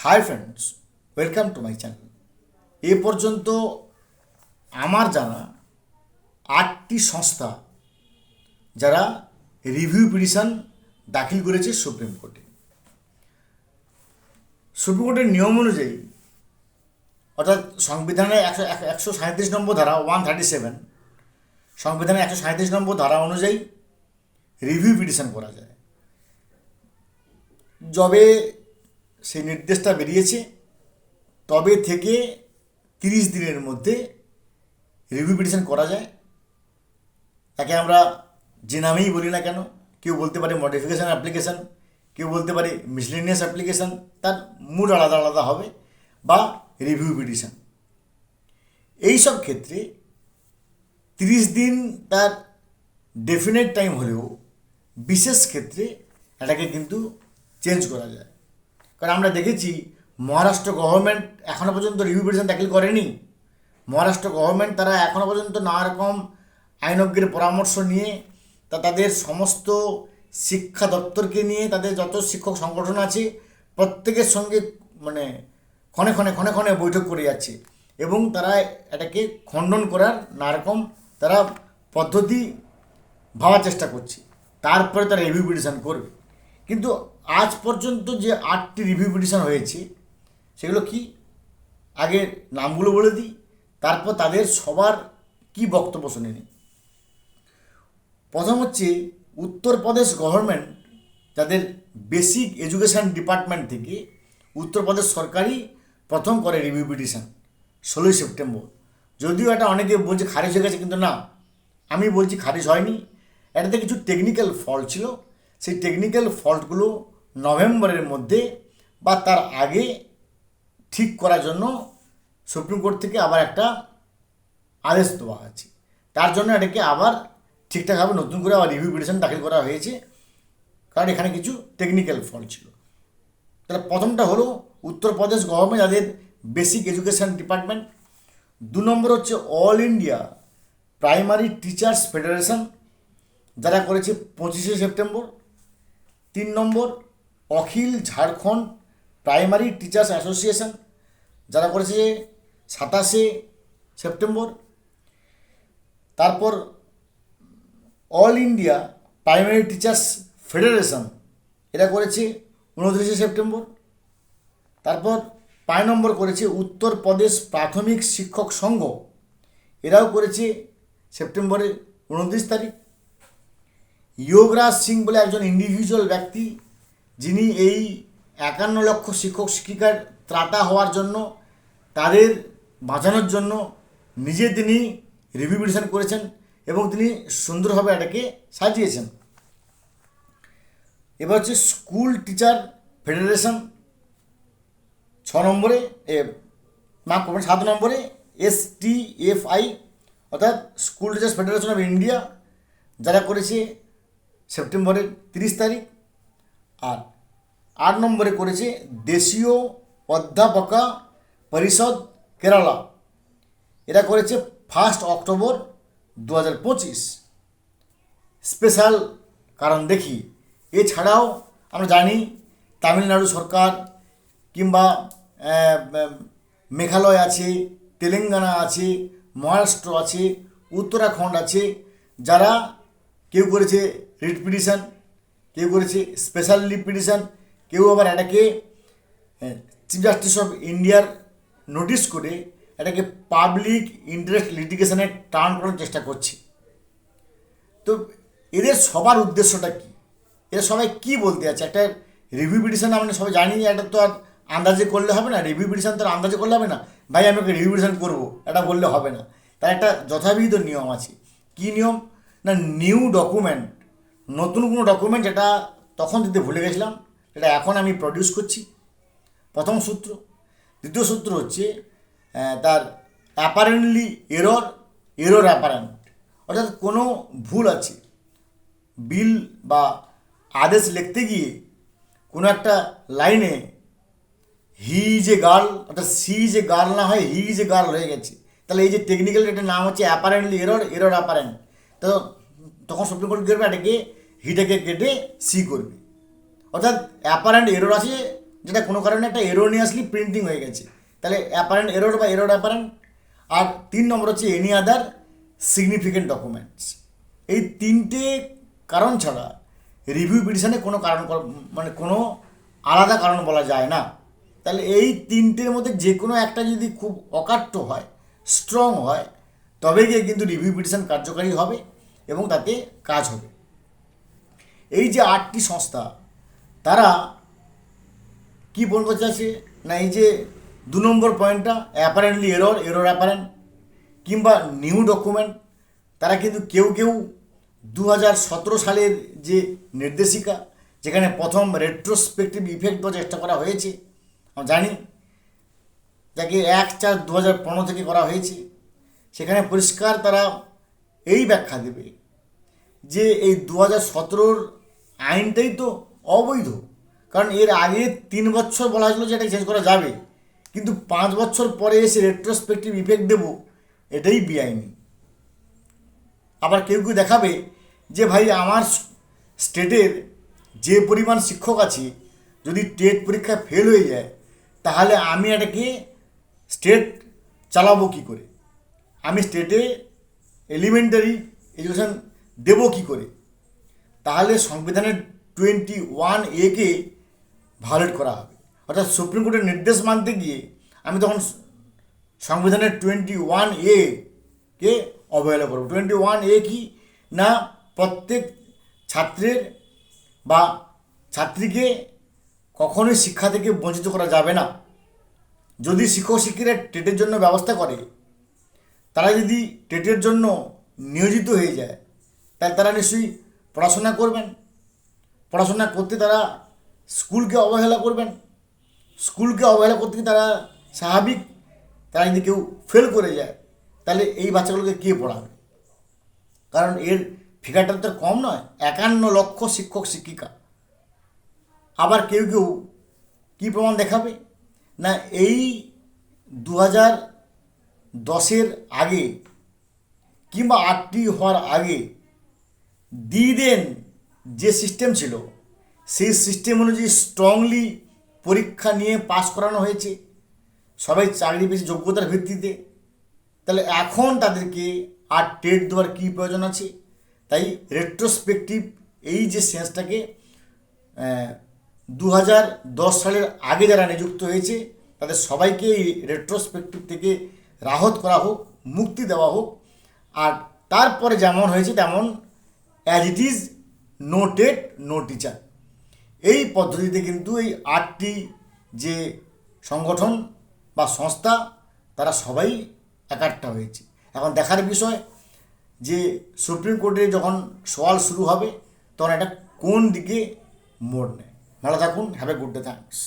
Hi friends welcome to my channel এ পর্যন্ত আমার জানা আটটি সংস্থা যারা রিভিউ পিটিশন দাখিল করেছে সুপ্রিম কোর্টে সুপ্রিম কোর্টের নিয়ম অনুযায়ী, অর্থাৎ সংবিধানের একশো একশো সাঁত্রিশ নম্বর ধারা ওয়ান থার্টি সেভেন সংবিধানের একশো সাঁত্রিশ নম্বর ধারা অনুযায়ী রিভিউ পিটিশন করা যায়। যবে সেই নির্দেশটা বেরিয়েছে। তবে থেকে তিরিশ দিনের মধ্যে রিভিউ পিটিশন করা যায়। তাকে আমরা যে নামেই বলি না কেন, কেউ বলতে পারে মডিফিকেশান অ্যাপ্লিকেশান কেউ বলতে পারে মিসলেনিয়াস অ্যাপ্লিকেশান তার মুড আলাদা আলাদা হবে বা রিভিউ পিটিশন এইসব ক্ষেত্রে তিরিশ দিন তার ডেফিনেট টাইম হলেও বিশেষ ক্ষেত্রে এটাকে কিন্তু চেঞ্জ করা যায়। কারণ আমরা দেখেছি মহারাষ্ট্র গভর্নমেন্ট এখনও পর্যন্ত রিভিউ পিটিশন দাখিল করেনি। মহারাষ্ট্র গভর্নমেন্ট তারা এখনও পর্যন্ত নানা রকম আইনজ্ঞের পরামর্শ নিয়ে তা তাদের সমস্ত শিক্ষা দপ্তরকে নিয়ে তাদের যত শিক্ষক সংগঠন আছে প্রত্যেকের সঙ্গে মানে ক্ষণে ক্ষণে ক্ষণে ক্ষণে বৈঠক করে যাচ্ছে এবং তারা এটাকে খণ্ডন করার নানা রকম তারা পদ্ধতি ভাবার চেষ্টা করছে। তারপরে তারা রিভিউ পিটিশন করবে। কিন্তু আজ পর্যন্ত যে আটটি রিভিউ পিটিশন হয়েছে, সেগুলো কি? আগে নামগুলো বলে দিই, তারপর তাদের সবার কি বক্তব্য শুনে নিই। প্রথম হচ্ছে, উত্তরপ্রদেশ গভর্নমেন্ট তাদের বেসিক এডুকেশন ডিপার্টমেন্ট থেকে উত্তরপ্রদেশ সরকারই প্রথম করে রিভিউ পিটিশন ষোলোই সেপ্টেম্বর। যদিও এটা অনেকে বলছে খারিজ হয়ে গেছে, কিন্তু না, আমি বলছি খারিজ হয়নি। এটাতে কিছু টেকনিক্যাল ফল্ট ছিল। সেই টেকনিক্যাল ফল্টগুলো নভেম্বরের মধ্যে বা তার আগে ঠিক করার জন্য সুপ্রিম কোর্ট থেকে আবার একটা আদেশ দেওয়া আছে তার জন্য এটাকে আবার ঠিকঠাকভাবে নতুন করে আবার রিভিউ পিটিশন দাখিল করা হয়েছে। কারণ এখানে কিছু টেকনিক্যাল ফল্ট ছিল। তাহলে প্রথমটা হলো উত্তরপ্রদেশ গভর্নমেন্ট যাদের বেসিক এডুকেশন ডিপার্টমেন্ট দু নম্বর হচ্ছে all India primary teachers federation যারা করেছে পঁচিশে সেপ্টেম্বর। তিন নম্বর Akhil Jharkhand primary teachers association, যারা করেছে সাতাশে সেপ্টেম্বর। তারপর all India primary teachers federation এরা করেছে উনত্রিশে সেপ্টেম্বর। তারপর পাঁচ নম্বর করেছে উত্তরপ্রদেশ প্রাথমিক শিক্ষক সংঘ, এরাও করেছে সেপ্টেম্বরের উনত্রিশ তারিখ। যোগরাজ সিং বলে একজন ইন্ডিভিজুয়াল ব্যক্তি যিনি এই একান্ন লক্ষ শিক্ষক শিক্ষিকার ত্রাতা হওয়ার জন্য, তাদের বাঁচানোর জন্য নিজে তিনি রিভিউ করেছেন এবং তিনি সুন্দরভাবে এটাকে সাজিয়েছেন। এবার হচ্ছে স্কুল টিচার ফেডারেশন ছ নম্বরে মাফ করবেন সাত নম্বরে এস টি এফ আই অর্থাৎ school teachers federation of India যারা করেছে সেপ্টেম্বরের তিরিশ তারিখ। আর আট নম্বরে করেছে দেশীয় অধ্যাপকা পরিষদ কেরালা এরা করেছে ফার্স্ট অক্টোবর দু হাজার পঁচিশ স্পেশাল কারণ দেখি এছাড়াও আমরা জানি তামিলনাড়ু সরকার কিংবা মেঘালয় আছে তেলেঙ্গানা আছে মহারাষ্ট্র আছে উত্তরাখণ্ড আছে যারা কেউ করেছে রিট পিটিশন কেউ করেছে স্পেশাল লিভ পিটিশন কেউ আবার এটাকে চিফ জাস্টিস অফ ইন্ডিয়ার নোটিশ করে এটাকে পাবলিক ইন্টারেস্ট লিটিগেশনে টার্ন করার চেষ্টা করছে। তো এদের সবার উদ্দেশ্যটা কি? এরা সবাই কি বলতে আছে একটা রিভিউ পিটিশন আমরা সবাই জানি, এটা তো আর আন্দাজে করলে হবে না। রিভিউ পিটিশন তো আন্দাজে করলে হবে না? ভাই, আমি ওকে রিভিউ পিটিশন করব, এটা বললে হবে না। তার একটা যথাবিহিত নিয়ম আছে। কি নিয়ম? না নিউ ডকুমেন্ট নতুন কোনো ডকুমেন্ট যেটা তখন দিতে ভুলে গেছিলাম এটা এখন আমি প্রডিউস করছি। প্রথম সূত্র। দ্বিতীয় সূত্র হচ্ছে তার অ্যাপারেন্টলি এরর এরর অ্যাপারেন্ট অর্থাৎ কোনো ভুল আছে। বিল বা আদেশ লিখতে গিয়ে কোনো একটা লাইনে হি যে গার্ল অর্থাৎ সি যে গার্ল না হয় হি যে গার্ল হয়ে গেছে। তাহলে এই যে টেকনিক্যাল এটার নাম হচ্ছে অ্যাপারেন্টলি এরর এরর অ্যাপারেন্ট তো তখন সুপ্রিম কোর্ট করবে? এটাকে হিটাকে কেটে সি করবে। অর্থাৎ অ্যাপারেন্ট এরর আছে, যেটা কোনো কারণে একটা এরোনিয়াসলি প্রিন্টিং হয়ে গেছে। তাহলে অ্যাপারেন্ট এরোর বা এরোর অ্যাপারেন্ট আর তিন নম্বর হচ্ছে এনি আদার সিগনিফিকেন্ট ডকুমেন্টস এই তিনটে কারণ ছাড়া রিভিউ পিটিশনে কোনো কারণ কর- মানে কোনো আলাদা কারণ বলা যায় না। তাহলে এই তিনটের মধ্যে যে কোনো একটা যদি খুব অকাট্য হয় স্ট্রং হয়, তবে গিয়ে কিন্তু রিভিউ পিটিশন কার্যকারী হবে এবং তাতে কাজ হবে। এই যে আটটি সংস্থা তারা কি বলতে চাইছে? না, এই যে দু নম্বর পয়েন্টটা অ্যাপারেন্টলি এরর এরর অ্যাপারেন্ট কিংবা নিউ ডকুমেন্ট তারা কিন্তু কেউ কেউ দু হাজার সতেরো সালের যে নির্দেশিকা, যেখানে প্রথম রেট্রোস্পেক্টিভ ইফেক্ট দেওয়ার চেষ্টা করা হয়েছে, আমরা জানি, যাকে এক চার দু থেকে করা হয়েছে, সেখানে পরিষ্কার তারা এই ব্যাখ্যা দেবে যে এই দু হাজার আইনটাই তো অবৈধ। কারণ এর আগে তিন বছর বলা হয়েছিল যে এটা চেঞ্জ করা যাবে। কিন্তু পাঁচ বছর পরে এসে রেট্রোস্পেক্টিভ ইফেক্ট দেবো, এটাই বেআইনি। আবার কেউ কেউ দেখাবে যে ভাই আমার স্টেটের যে পরিমাণ শিক্ষক আছে, যদি টেট পরীক্ষা ফেল হয়ে যায়, তাহলে আমি এটাকে স্টেট চালাবো কী করে? আমি স্টেটে এলিমেন্টারি এডুকেশন দেবো কী করে? তাহলে সংবিধানের টোয়েন্টি ওয়ান একে ভায়োলেট করা হবে। অর্থাৎ সুপ্রিম কোর্টের নির্দেশ মানতে গিয়ে আমি তখন সংবিধানের টোয়েন্টি ওয়ান এ কে অবহেলা করব। টোয়েন্টি ওয়ান এ কি না প্রত্যেক ছাত্রের বা ছাত্রীকে কখনোই শিক্ষা থেকে বঞ্চিত করা যাবে না। যদি শিক্ষক শিক্ষিকা টেটের জন্য ব্যবস্থা করে, তারা যদি টেটের জন্য নিয়োজিত হয়ে যায়, তাহলে তারা নিশ্চয়ই পড়াশোনা করবেন। পড়াশোনা করতে তারা স্কুলকে অবহেলা করবেন। স্কুলকে অবহেলা করতে তারা স্বাভাবিক? তারা যদি কেউ ফেল করে যায়, তাহলে এই বাচ্চাগুলোকে কে পড়াবে? কারণ এর ফিগারটা তো কম নয়, একান্ন লক্ষ শিক্ষক, শিক্ষিকা। আবার কেউ কেউ কী প্রমাণ দেখাবে? না, এই দু হাজার দশের আগে কিংবা আটটি হওয়ার আগে দিদেন যে সিস্টেম ছিল, সেই সিস্টেম অনুযায়ী স্ট্রংলি পরীক্ষা নিয়ে পাস করানো হয়েছে। সবাই চাকরি পেয়েছে যোগ্যতার ভিত্তিতে। তাহলে এখন তাদেরকে আর টেট দেওয়ার কী প্রয়োজন আছে? তাই রেট্রোস্পেকটিভ এই যে সেন্সটাকে দু হাজার দশ সালের আগে যারা নিযুক্ত হয়েছে, তাদের সবাইকে এই রেট্রোস্পেকটিভ থেকে রাহত করা হোক, মুক্তি দেওয়া হোক। আর তারপরে যেমন হয়েছে তেমন as it is no TET no teacher এই পদ্ধতিতে কিন্তু এই আটটি যে সংগঠন বা সংস্থা, তারা সবাই একাট্টা হয়েছে। এখন দেখার বিষয় যে সুপ্রিম কোর্টে যখন সওয়াল শুরু হবে, তখন এটা কোন দিকে মোড় নেয়? ভালো থাকুন have a good day thanks